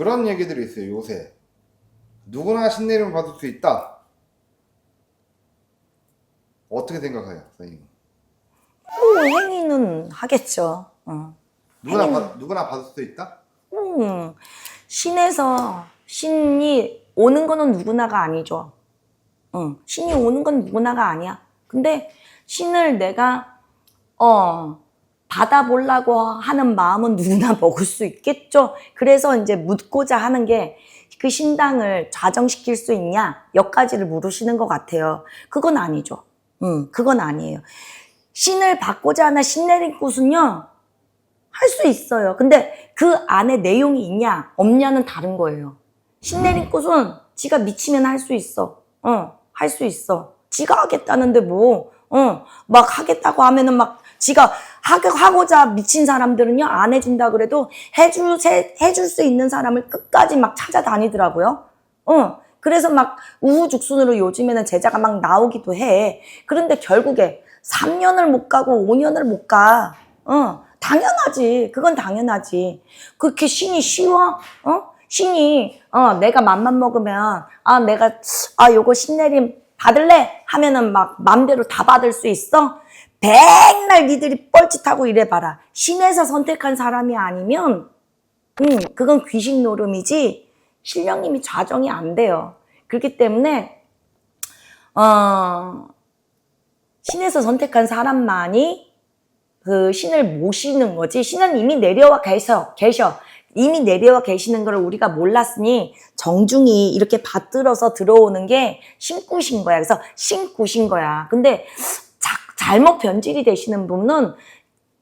그런 얘기들이 있어요, 요새. 누구나 신내림을 받을 수 있다. 어떻게 생각해요, 선생님? 뭐 행위는 하겠죠. 어. 누구나, 받, 누구나 받을 수 있다? 음, 신에서 신이 오는 거는 누구나가 아니죠. 응, 신이 오는 건 누구나가 아니야. 근데 신을 내가 어 받아보려고 하는 마음은 누구나 먹을 수 있겠죠. 그래서 이제 묻고자 하는 게 그 신당을 좌정시킬 수 있냐 여기까지를 물으시는 것 같아요. 그건 아니죠. 응, 그건 아니에요. 신을 받고자 하는 신내린 곳은요. 할 수 있어요. 근데 그 안에 내용이 있냐, 없냐는 다른 거예요. 신내린 꽃은 지가 미치면 할 수 있어. 어, 할 수 있어. 지가 하겠다는데 뭐, 어, 막 하겠다고 하면은 막 지가 하, 하고자 미친 사람들은요, 안 해준다 그래도 해줄, 세- 해줄 수 있는 사람을 끝까지 막 찾아다니더라고요. 어, 그래서 막 우후죽순으로 요즘에는 제자가 막 나오기도 해. 그런데 결국에 3년을 못 가고 5년을 못 가. 어, 당연하지. 그건 당연하지. 그렇게 신이 쉬워? 어? 신이, 어, 내가 맘만 먹으면, 아, 내가, 아, 요거 신내림 받을래? 하면은 막 맘대로 다 받을 수 있어? 백날 니들이 뻘짓하고 이래봐라. 신에서 선택한 사람이 아니면, 음, 그건 귀신 노름이지, 신령님이 좌정이 안 돼요. 그렇기 때문에, 어, 신에서 선택한 사람만이 그 신을 모시는 거지. 신은 이미 내려와 계셔, 계셔. 이미 내려와 계시는 걸 우리가 몰랐으니 정중히 이렇게 받들어서 들어오는 게 신굿인 거야. 그래서 신굿인 거야. 근데 자- 잘못 변질이 되시는 분은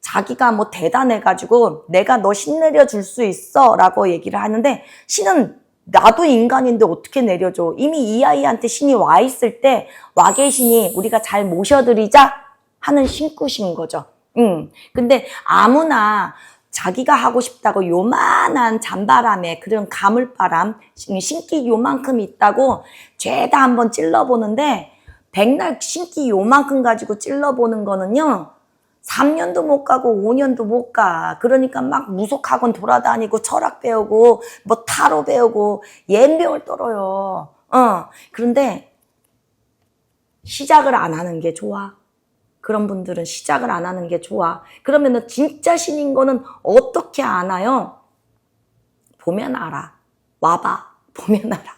자기가 뭐 대단해가지고 내가 너 신 내려줄 수 있어 라고 얘기를 하는데 신은 나도 인간인데 어떻게 내려줘. 이미 이 아이한테 신이 와 있을 때 와 계시니 우리가 잘 모셔드리자 하는 신굿인 거죠. 음. 근데 아무나 자기가 하고 싶다고 요만한 잔바람에 그런 가물바람, 신기 요만큼 있다고 죄다 한번 찔러보는데 백날 신기 요만큼 가지고 찔러보는 거는요. 3년도 못 가고 5년도 못 가. 그러니까 막 무속학원 돌아다니고 철학 배우고 뭐 타로 배우고 연병을 떨어요. 어. 그런데 시작을 안 하는 게 좋아. 그런 분들은 시작을 안 하는 게 좋아. 그러면은 진짜 신인 거는 어떻게 아나요? 보면 알아. 와봐. 보면 알아.